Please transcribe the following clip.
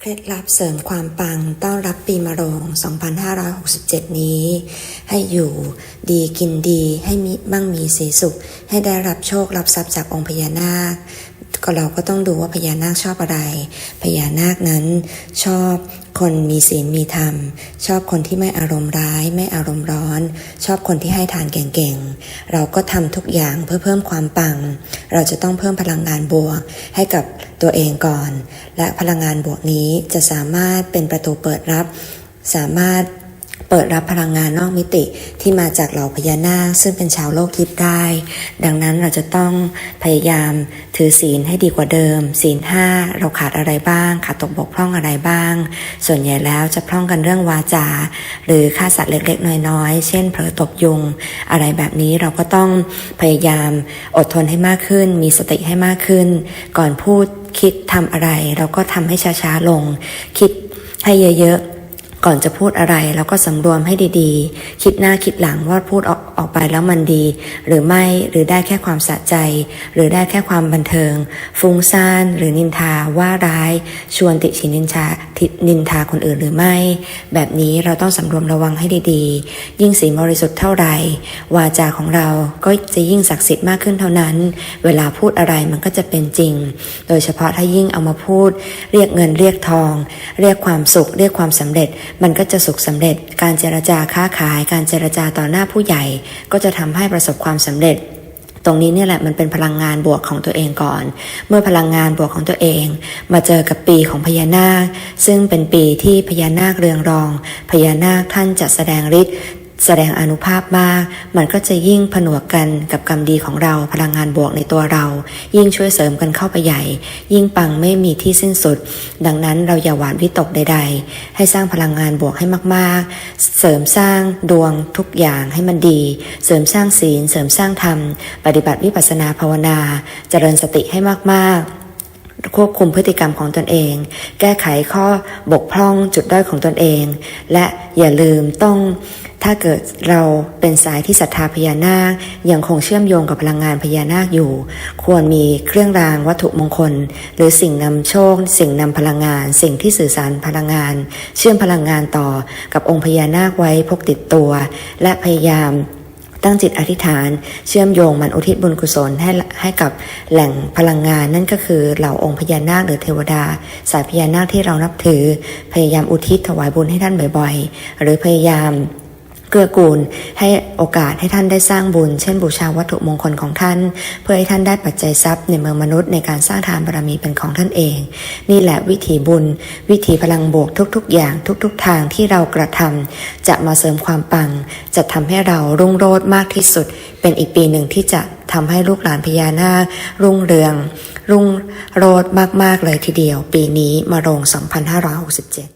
เคล็ดลับเสริมความปังต้อนรับปีมะโรง 2567 นี้ ให้อยู่ดีกินดีให้มีมั่งมีสีสุข ให้ได้รับโชครับทรัพย์จากองค์พญานาค ก็เราก็ต้องดูว่าพญานาคชอบอะไร พญานาคนั้นชอบคนมีศีลมีธรรม ชอบคนที่ไม่อารมณ์ร้ายไม่อารมณ์ร้อน ชอบคนที่ให้ทานเก่งๆ เราก็ทำทุกอย่างเพื่อเพิ่มความปัง เราจะต้องเพิ่มพลังงานบวกให้กับตัวเองก่อน และพลังงานบวกนี้จะสามารถเป็นประตูเปิดรับ สามารถ เปิดรับพลังงานนอกมิติที่มาจากเหล่าพญานาคซึ่งเป็นชาวโลกทิพย์ได้ ดังนั้นเราจะต้องพยายามถือศีลให้ดีกว่าเดิม ศีลห้าเราขาดอะไรบ้าง ขาดตกบกพร่องอะไรบ้าง ส่วนใหญ่แล้วจะพร่องกันเรื่องวาจา หรือฆ่าสัตว์เล็กๆ น้อยๆ เช่นเผลอตบยุง อะไรแบบนี้เราก็ต้องพยายามอดทนให้มากขึ้น มีสติให้มากขึ้น ก่อนพูดคิดทำอะไร เราก็ทำให้ช้าๆลง คิดให้เยอะๆ ก่อนจะพูดอะไรเราก็สำรวมให้ดีๆ คิดหน้าคิดหลังว่าพูดออกออกไปแล้วมันดี หรือไม่หรือได้แค่ความสะใจ หรือได้แค่ความบันเทิง ฟุ้งซ่านหรือนินทาว่าร้าย ชวนติชินนินชาทินินทาคนอื่นหรือไม่ แบบนี้เราต้องสำรวมระวังให้ดีๆ ยิ่งสีลบริสุทธิ์เท่าไหร่ วาจาของเราก็จะยิ่งศักดิ์สิทธิ์มากขึ้นเท่านั้น เวลาพูดอะไรมันก็จะเป็นจริง โดยเฉพาะถ้ายิ่งเอามาพูด เรียกเงินเรียกทอง เรียกความสุข เรียกความสำเร็จมันก็จะสุขสำเร็จ การเจรจาค้าขาย การเจรจาต่อหน้าผู้ใหญ่ ก็จะทำให้ประสบความสำเร็จตรงนี้เนี่ยแหละมันเป็นพลังงานบวกของตัวเองก่อน เมื่อพลังงานบวกของตัวเอง มาเจอกับปีของพญานาค ซึ่งเป็นปีที่พญานาคเรืองรอง พญานาคท่านจะแสดงฤทธิ์ แสดงอนุภาพมาก มันก็จะยิ่งผนวกกันกับกรรมดีของเราพลังงานบวกในตัวเรา ยิ่งช่วยเสริมกันเข้าไปใหญ่ ยิ่งปังไม่มีที่สิ้นสุด ดังนั้นเราอย่าหวานวิตกใด ๆ ให้สร้างพลังงานบวกให้มาก ๆ เสริมสร้างดวงทุกอย่างให้มันดี เสริมสร้างศีล เสริมสร้างธรรม ปฏิบัติวิปัสสนาภาวนา เจริญสติให้มาก ๆ ควบคุมพฤติกรรมของตนเอง แก้ไขข้อบกพร่องจุดด้อยของตนเอง และอย่าลืมต้องถ้าเกิดเราเป็นสายที่ศรัทธาพญานาคยังคงเชื่อมโยงกับพลังงานพญานาคอยู่ ควรมีเครื่องรางวัตถุมงคล หรือสิ่งนำโชค สิ่งนำพลังงาน สิ่งที่สื่อสารพลังงาน เชื่อมพลังงานต่อกับองค์พญานาคไว้พกติดตัว และพยายาม ตั้งจิตอธิษฐาน เชื่อมโยงมันอุทิศบุญกุศลให้ให้กับแหล่งพลังงานนั่นก็คือเหล่าองค์พญานาคหรือเทวดา สายพญานาคที่เรานับถือ พยายามอุทิศถวายบุญให้ท่านบ่อยๆ หรือพยายาม กื้อกูล ให้โอกาสให้ท่านได้สร้างบุญ เช่นบูชาวัตถุมงคลของท่าน เพื่อให้ท่านได้ปัจจัยทรัพย์ในเมืองมนุษย์ในการสร้างทานบารมีเป็นของท่านเอง นี่แหละวิถีบุญ วิถีพลังบวกทุกๆ อย่างทุกๆ ทางที่เรากระทำจะมาเสริมความปัง จะทำให้เรารุ่งโรจน์มากที่สุด เป็นอีกปีหนึ่งที่จะทำให้ลูกหลานพญานาครุ่งเรือง รุ่งโรจน์มาก ๆ เลยทีเดียว ปีนี้มาโรง 2567